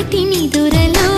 దొరలా